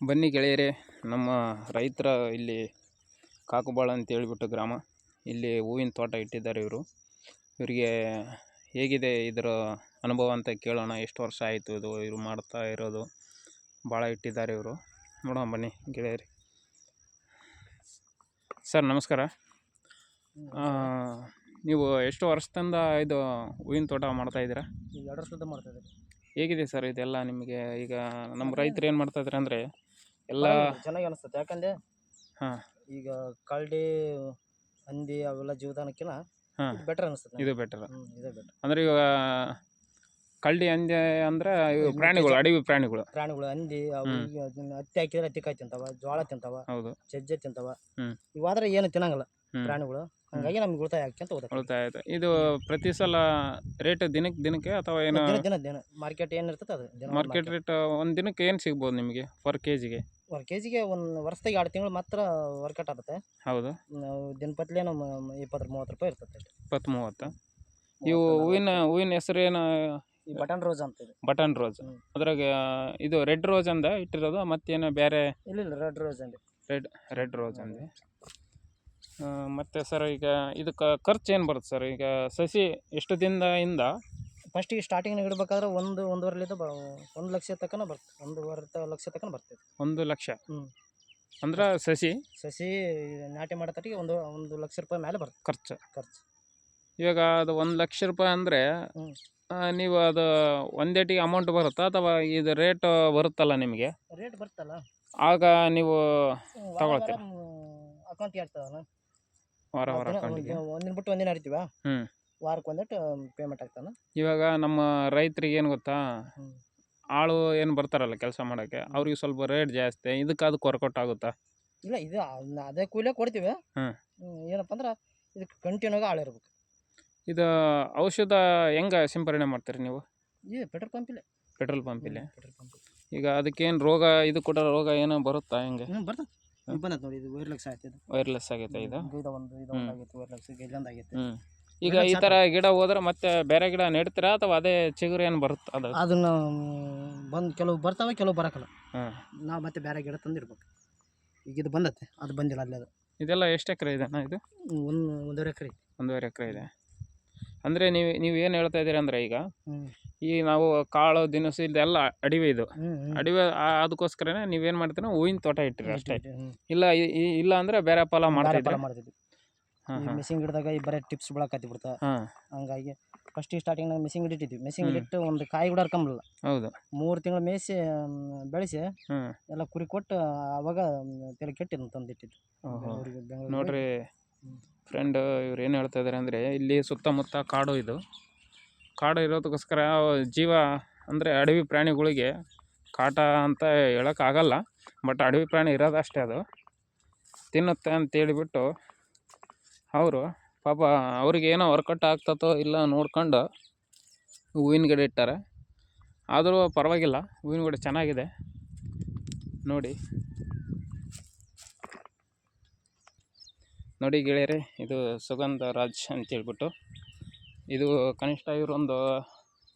ಬನ್ನಿ ಗೆಳೆಯರೇ ನಮ್ಮ ರೈತರ ಇಲ್ಲಿ ಕಾಕುಬಾಳ ಅಂತ ಹೇಳಿಬಿಟ್ಟು ಗ್ರಾಮ. ಇಲ್ಲಿ ಹೂವಿನ ತೋಟ ಇಟ್ಟಿದ್ದಾರೆ ಇವರು. ಇವರಿಗೆ ಹೇಗಿದೆ ಇದರ ಅನುಭವ ಅಂತ ಕೇಳೋಣ. ಎಷ್ಟು ವರ್ಷ ಆಯಿತು ಇದು ಇವರು ಮಾಡ್ತಾ ಇರೋದು? ಭಾಳ ಇಟ್ಟಿದ್ದಾರೆ ಇವರು. ನೋಡೋಣ ಬನ್ನಿ ಗೆಳೆಯರಿ. ಸರ್ ನಮಸ್ಕಾರ. ನೀವು ಎಷ್ಟು ವರ್ಷದಿಂದ ಇದು ಹೂವಿನ ತೋಟ ಮಾಡ್ತಾ ಇದ್ದೀರಾ? ಎರಡು ವರ್ಷದಿಂದ ಮಾಡ್ತಾ ಇದ್ದೀರಾ ಹೇಗಿದೆ ಸರ್ ಇದೆಲ್ಲ ನಿಮಗೆ? ಈಗ ನಮ್ಮ ರೈತರು ಏನು ಮಾಡ್ತಾ ಇದ್ದಾರೆ ಅಂದರೆ ಎಲ್ಲ ಚೆನ್ನಾಗಿ ಅನಿಸ್ತದೆ ಯಾಕಂದ್ರೆ ಹಾ. ಈಗ ಕಳ್ಳಿ ಹಂದಿ ಅವೆಲ್ಲ ಜೀವದಾನಕ್ಕಿಂತ ಹಾ. ಬೆಟರ್ ಅನಿಸ್ತದೆ ಇದು ಬೆಟರ್ ಹ್ಮ್ ಇದೇ ಬೆಟರ್ ಅಂದ್ರೆ ಇವಾಗ ಕಳ್ಳಿ ಹಂದಿ ಅಂದ್ರೆ ಇವು ಪ್ರಾಣಿಗಳು ಅಡಿವಿ ಪ್ರಾಣಿಗಳು. ಪ್ರಾಣಿಗಳು ಹಂದಿ ಅವು ಹಾಕಿದ್ರೆ ಈಗ ಅದನ್ನ ಹತ್ತಿ ಹಾಕಿದ್ರೆ ಹತ್ತಿಕಾಯಿ ತಿಂತಾವ ಜೋಳ ತಿಂತಾವ ಹೌದು. ಸಜ್ಜೆ ತಿಂತಾವ. ಹ್ಮ್. ಇವಾದ್ರೆ ಏನು ತಿನ್ನಂಗಿಲ್ಲ ಹ್ಮ್. ಪ್ರಾಣಿಗಳು. ಹಂಗಾಗಿ ನಮ್ಗೆ ಉಳಿತಾಯ ಹಾಕ್ಯಂತ ಹೋಗುತ್ತೆ ಉಳಿತಾಯ ಆಯ್ತು. ಇದು ಪ್ರತಿ ಸಲ ರೇಟ್ ದಿನಕ್ಕೆ ದಿನಕ್ಕೆ ಅಥವಾ ಏನು ದಿನ ದಿನ ದಿನ. ಮಾರ್ಕೆಟ್ ಏನಿರ್ತದೆ ಅದು ದಿನ ಮಾರ್ಕೆಟ್ ರೇಟ್ ಒಂದು ದಿನಕ್ಕೆ ಏನು ಸಿಗ್ಬೋದು ನಿಮಗೆ ಪರ್ ಕೆ ಜಿಗೆ ಒಂದು ಕೆ ಜಿಗೆ ಒಂದು ವರ್ಷದಾಗ ಎರಡು ತಿಂಗಳು ಮಾತ್ರ ವರ್ಕೌಟ್ ಆಗುತ್ತೆ. ಹೌದು. ನಾವು ದಿನಪತ್ಲೆ ನಮ್ಮ ಇಪ್ಪತ್ತು ಮೂವತ್ತು ರೂಪಾಯಿ ಇರ್ತದೆ. ಇಪ್ಪತ್ತು ಮೂವತ್ತು ಇವು ಹೂವಿನ ಹೂವಿನ ಹೆಸರು ಏನು? ಈ ಬಟನ್ ರೋಸ್ ಅಂತ ಇದೆ. Button rose. ಹ್ಮ್. ಅದ್ರಾಗ ಇದು ರೆಡ್ ರೋಸ್ ಅಂದ ಇಟ್ಟಿರೋದು ಮತ್ತೇನು ಬೇರೆ? ಇಲ್ಲ ಇಲ್ಲ red rose red red rose ಅಂದೆ. ಆ, ಮತ್ತೆ ಸರ್ ಈಗ ಇದಕ್ಕೆ ಖರ್ಚು ಏನು ಬರುತ್ತೆ ಸರ್? ಈಗ ಸಸಿ ಎಷ್ಟು ದಿನದಿಂದ ಫಸ್ಟಿಗೆ ಸ್ಟಾರ್ಟಿಂಗ್ ಇಡಬೇಕಾದ್ರೆ ಒಂದು ಒಂದೂವರೆಲಿಂದ ಬ ಒಂದು ಲಕ್ಷ ತಕ್ಕನ ಬರ್ತದೆ ಒಂದೂವರೆ ತ- ಲಕ್ಷ ತಕ್ಕನ ಬರ್ತದೆ ಒಂದು ಲಕ್ಷ? ಹ್ಞೂ ಅಂದ್ರೆ ಸಸಿ? ಸಸಿ ನಾಟಿ ಮಾಡೋ ತಟ್ಟಿಗೆ ಒಂದು ಒಂದು ಲಕ್ಷ ರೂಪಾಯಿ ಮೇಲೆ ಬರ್ತದೆ ಖರ್ಚು. ಖರ್ಚು. ಇವಾಗ ಅದು ಒಂದು ಲಕ್ಷ ರೂಪಾಯಿ ಅಂದರೆ ಹ್ಮ್. ನೀವು ಅದು ಒಂದೇಟಿಗೆ ಅಮೌಂಟ್ ಬರುತ್ತಾ ಅಥವಾ ಇದು ರೇಟ್ ಬರುತ್ತಲ್ಲ ನಿಮಗೆ? ರೇಟ್ ಬರುತ್ತಲ್ಲ ಆಗ ನೀವು ತಗೊಳ್ತೀರ? ಅಕೌಂಟ್ ಇರ್ತದಲ್ಲ ವಾರ ವಾರ ಅಕೌಂಟಿಗೆ ಒಂದಿನ ಬಿಟ್ಟು ಒಂದಿನ ಹರಿತೀವ? ಹ್ಮ್. ವಾರಕ್ಕೆ ಒಂದಿಟ್ಟು ಪೇಮೆಂಟ್ ಆಗ್ತಾನ ಇವಾಗ ನಮ್ಮ ರೈತರಿಗೆ ಏನು ಗೊತ್ತಾ? ಹ್ಮ್. ಆಳು ಏನು ಬರ್ತಾರಲ್ಲ ಕೆಲಸ ಮಾಡೋಕ್ಕೆ ಅವ್ರಿಗೆ ಸ್ವಲ್ಪ ರೇಟ್ ಜಾಸ್ತಿ ಇದಕ್ಕೆ ಅದು ವರ್ಕೌಟ್ ಆಗುತ್ತಾ ಇಲ್ಲ ಇದು ಅದ್ನ ಅದೇ ಕೂಲೇ ಕೊಡ್ತೀವಿ. ಹ್ಮ್. ಹ್ಮ್, ಏನಪ್ಪ ಅಂದ್ರೆ ಇದಕ್ಕೆ ಕಂಟಿನ್ಯೂ ಆಳು ಇರ್ಬೇಕು. ಇದು ಔಷಧ ಹೆಂಗೆ ಸಿಂಪರಣೆ ಮಾಡ್ತೀರಿ ನೀವು? ಇದು ಪೆಟ್ರೋಲ್ ಪಂಪ್ ಇಲ್ಲ. ಪೆಟ್ರೋಲ್ ಪಂಪಿಲ್ಲಿ ಪೆಟ್ರೋಲ್ ಪಂಪ್ ಈಗ ಅದಕ್ಕೇನು ರೋಗ ಇದು ಕೂಡ ರೋಗ ಏನೋ ಬರುತ್ತಾ ಹೆಂಗೆ? ಹ್ಞೂ ಬರ್ತದೆ. ಇದು ವೈರ್ಲೆಸ್ ನೋಡಿ ಇದು ವೈರ್ಲೆಸ್ ಆಯ್ತು ಇದು. ವೈರ್ಲೆಸ್ ಆಗೈತೆ ಇದು? ಇದು ಒಂದು ಇದು ಹ್ಮ್. ಒಂದು ಆಗೈತೆ ವೈರ್ಲೆಕ್ಸ್ ಆಗೈತೆ ಹ್ಞೂ ಈಗ ಈ. ಥರ ಗಿಡ ಹೋದ್ರೆ ಮತ್ತೆ ಬೇರೆ ಗಿಡ ನೆಡ್ತೀರಾ ಅಥವಾ ಅದೇ ಚಿಗುರು ಏನು ಬರುತ್ತೆ ಅದು? ಅದನ್ನು ಬಂದು ಕೆಲವು ಬರ್ತಾವೆ ಕೆಲವು ಬರಕಲ್ಲ. ಹಾಂ. ನಾವು ಮತ್ತೆ ಬೇರೆ ಗಿಡ ತಂದಿರ್ಬೇಕು ಇಡ್ಬೇಕು ಈಗ ಇದು ಬಂದತ್ತೆ ಅದು ಬಂದಿಲ್ಲ ಅಲ್ಲಿ ಅದು. ಇದೆಲ್ಲ ಎಷ್ಟು ಎಕರೆ ಇದೆನಾ ಇದು? ಒಂದು ಒಂದೂವರೆ ಎಕರೆ ಒಂದೂವರೆ ಎಕರೆ ಇದೆ. ಅಂದರೆ ನೀವು ನೀವು ಏನು ಹೇಳ್ತಾ ಇದ್ದೀರಿ ಅಂದರೆ ಈಗ ಈ ನಾವು ಕಾಳು ದಿನಸು ಇದೆಲ್ಲ ಅಡಿವೆ ಇದು. ಅಡಿವೆ ಆ- ಅದಕ್ಕೋಸ್ಕರನೇ ನೀವೇನು ಮಾಡ್ತೀರಾ? ಹೂವಿನ ತೋಟ ಇಟ್ಟಿರಿ ಅಷ್ಟೇ. ಇಲ್ಲ ಇಲ್ಲ ಅಂದರೆ ಬೇರೆ ಫಲ ಮಾಡ್ತಾ ಮಾಡ್ತಿದ್ವಿ. ಹಾಂ ಮಿಷಿನ್ ಗಿಡದಾಗ ಈ ಬರೀ ಟಿಪ್ಸ್ ಬಿಡಕತ್ತಿ ಬಿಡ್ತ ಹಾಂ ಹಂಗಾಗಿ ಫಸ್ಟ್ ಸ್ಟಾರ್ಟಿಂಗ್ ನಾವು ಮಿಷಿನ್ ಇಟ್ಟಿದ್ವಿ. ಮಿಷಿನ್ ಗಿಡ ಇಟ್ಟು ಒಂದು ಕಾಯಿ ಕೂಡ ಹರ್ಕೊಂಬಿಡಲ್ಲ ಹೌದು. ಮೂರು ತಿಂಗಳು ಮೇಯಿಸಿ ಬೆಳೆಸಿ ಎಲ್ಲ ಕುರಿ ಕೊಟ್ಟು ಅವಾಗ ತಲೆ ಕೆಟ್ಟಿದ್ದು ತಂದಿಟ್ಟಿದ್ದು ಓಹೋ. ಬೆಂಗಳೂರಿಗೆ ಬೆಂಗಳೂರಿಗೆ ನೋಡ್ರಿ. ಫ್ರೆಂಡ್ ಇವ್ರು ಏನು ಹೇಳ್ತಾ ಇದ್ದಾರೆ ಅಂದರೆ ಇಲ್ಲಿ ಸುತ್ತಮುತ್ತ ಕಾಡು ಇದು. ಕಾಡು ಇರೋದಕ್ಕೋಸ್ಕರ ಜೀವ ಅಂದರೆ ಅಡವಿ ಪ್ರಾಣಿಗಳಿಗೆ ಕಾಟ ಅಂತ ಹೇಳೋಕ್ಕಾಗಲ್ಲ ಬಟ್ ಅಡವಿ ಪ್ರಾಣಿ ಇರೋದಷ್ಟೇ ಅದು. ತಿನ್ನುತ್ತೆ ಅಂತ ಹೇಳಿಬಿಟ್ಟು ಅವರು ಪಾಪ ಅವ್ರಿಗೆ ಏನೋ ವರ್ಕೌಟ್ ಆಗ್ತತೋ ಇಲ್ಲ ನೋಡ್ಕೊಂಡು ಹೂವಿನ ಗಿಡ ಇಟ್ಟಾರೆ. ಆದರೂ ಪರವಾಗಿಲ್ಲ, ಹೂವಿನ ಗಿಡ ಚೆನ್ನಾಗಿದೆ. ನೋಡಿ. ನೋಡಿ ಗೆಳೆಯರಿ, ಇದು ಸುಗಂಧ ರಾಜ್ ಅಂತ ಹೇಳ್ಬಿಟ್ಟು ಇದು ಕನಿಷ್ಠ ಇವರು ಒಂದು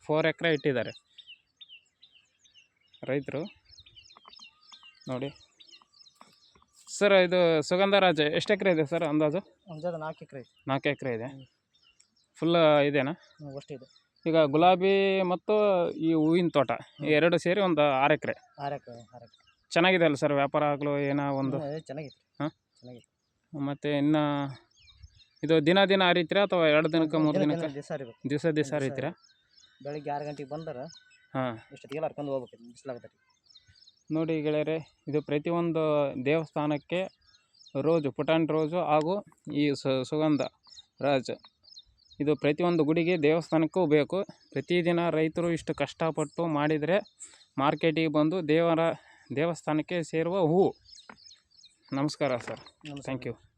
ಫೋರ್ ಎಕರೆ ಇಟ್ಟಿದ್ದಾರೆ. ರೈತರು. ನೋಡಿ. ಸರ್ ಇದು ಸುಗಂಧರಾಜ ಎಷ್ಟು ಎಕರೆ ಇದೆ ಸರ್ ಅಂದಾಜು? ಅಂದಾಜು ನಾಲ್ಕು ಎಕರೆ ಐತಿ. ನಾಲ್ಕು ಎಕರೆ ಇದೆ. ಹ್ಮ್. ಫುಲ್ ಇದೆನಾ? ಹ್ಮ್, ಅಷ್ಟೇ ಇದೆ. ಈಗ ಗುಲಾಬಿ ಮತ್ತು ಈ ಹೂವಿನ ತೋಟ ಈ ಎರಡು ಸೇರಿ ಒಂದು ಆರು ಎಕರೆ. ಆರು ಎಕರೆ ಆರು ಎಕರೆ. ಚೆನ್ನಾಗಿದೆ ಅಲ್ಲ ಸರ್ ವ್ಯಾಪಾರ ಆಗಲು ಏನೋ ಒಂದು? ಚೆನ್ನಾಗಿತ್ತು ಹಾ? ಚೆನ್ನಾಗಿತ್ತು ಮತ್ತು ಇನ್ನು ಇದು ದಿನ ದಿನ ಹರಿತೀರಾ ಅಥವಾ ಎರಡು ದಿನಕ್ಕೆ ಮೂರು ದಿನಕ್ಕೆ? ದಿವಸ ಇರ್ಬೇಕು ದಿವಸ ದಿವಸ ದಿವ್ಸ ಹರಿತೀರಾ? ಬೆಳಿಗ್ಗೆ ಆರು ಗಂಟೆಗೆ ಬಂದ್ರೆ ಹಾಂ. ಇಷ್ಟೊತ್ತಿಗೆಲ್ಲ ಹರ್ಕೊಂಡು ಹೋಗ್ಬೇಕು ಬಿಸಿಲಾಗತ್ತೆ. ನೋಡಿ ಗೆಳೆಯರೆ ಇದು ಪ್ರತಿಯೊಂದು ದೇವಸ್ಥಾನಕ್ಕೆ ರೋಜು ಪುಟಾಣಿ ರೋಜು ಹಾಗೂ ಈ ಸು- ಸುಗಂಧ ರಾಜ. ಇದು ಪ್ರತಿಯೊಂದು ಗುಡಿಗೆ ದೇವಸ್ಥಾನಕ್ಕೂ ಬೇಕು. ಪ್ರತಿದಿನ ರೈತರು ಇಷ್ಟು ಕಷ್ಟಪಟ್ಟು ಮಾಡಿದರೆ ಮಾರ್ಕೆಟಿಗೆ ಬಂದು ದೇವರ ದೇವಸ್ಥಾನಕ್ಕೆ ಸೇರುವ ಹೂವು. ನಮಸ್ಕಾರ ಸರ್. Thank you